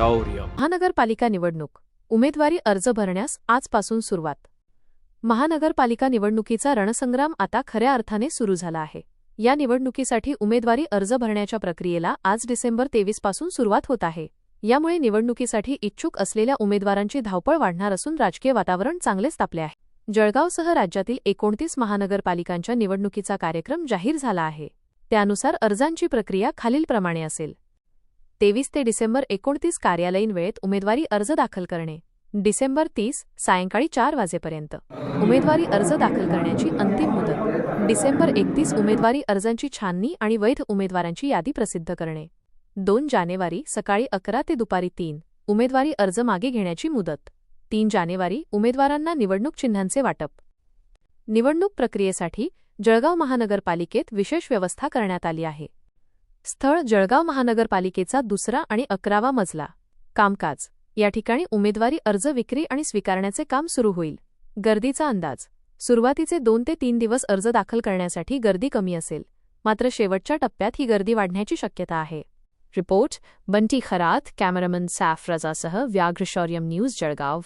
महानगरपालिका निवडणूक. उमेदवारी अर्ज भरण्यास आजपासून सुरुवात. महानगरपालिका निवडणुकीचा रणसंग्राम आता खऱ्या अर्थाने सुरू झाला आहे. या निवडणुकीसाठी उमेदवारी अर्ज भरण्याच्या प्रक्रियेला आज डिसेंबर तेवीसपासून सुरुवात होत आहे. यामुळे निवडणुकीसाठी इच्छुक असलेल्या उमेदवारांची धावपळ वाढणार असून राजकीय वातावरण चांगलेच तापले आहे. जळगावसह राज्यातील एकोणतीस महानगरपालिकांच्या निवडणुकीचा कार्यक्रम जाहीर झाला आहे. त्यानुसार अर्जांची प्रक्रिया खालीलप्रमाणे असेल. तेवीस ते डिसेंबर एकोणतीस कार्यालयीन वेळेत उमेदवारी अर्ज दाखल करणे. डिसेंबर तीस सायंकाळी चार वाजेपर्यंत. उमेदवारी अर्ज दाखल करण्याची अंतिम मुदत. डिसेंबर एकतीस उमेदवारी अर्जांची छाननी आणि वैध उमेदवारांची यादी प्रसिद्ध करणे. दोन जानेवारी सकाळी अकरा ते दुपारी तीन. उमेदवारी अर्ज मागे घेण्याची मुदत. तीन जानेवारी उमेदवारांना निवडणूक चिन्हांचे वाटप. निवडणूक प्रक्रियेसाठी जळगाव महानगरपालिकेत विशेष व्यवस्था करण्यात आली आहे. स्थळ जळगाव महानगरपालिकेचा दुसरा आणि अकरावा मजला. कामकाज. या ठिकाणी उमेदवारी अर्ज विक्री आणि स्वीकारण्याचे काम सुरू होईल. गर्दीचा अंदाज. सुरुवातीचे दोन ते तीन दिवस अर्ज दाखल करण्यासाठी गर्दी कमी असेल. मात्र शेवटच्या टप्प्यात ही गर्दी वाढण्याची शक्यता आहे. रिपोर्ट. बंटी खरात कॅमेरामन सॅफ रजासह व्याघ्र शौर्यम न्यूज जळगाव.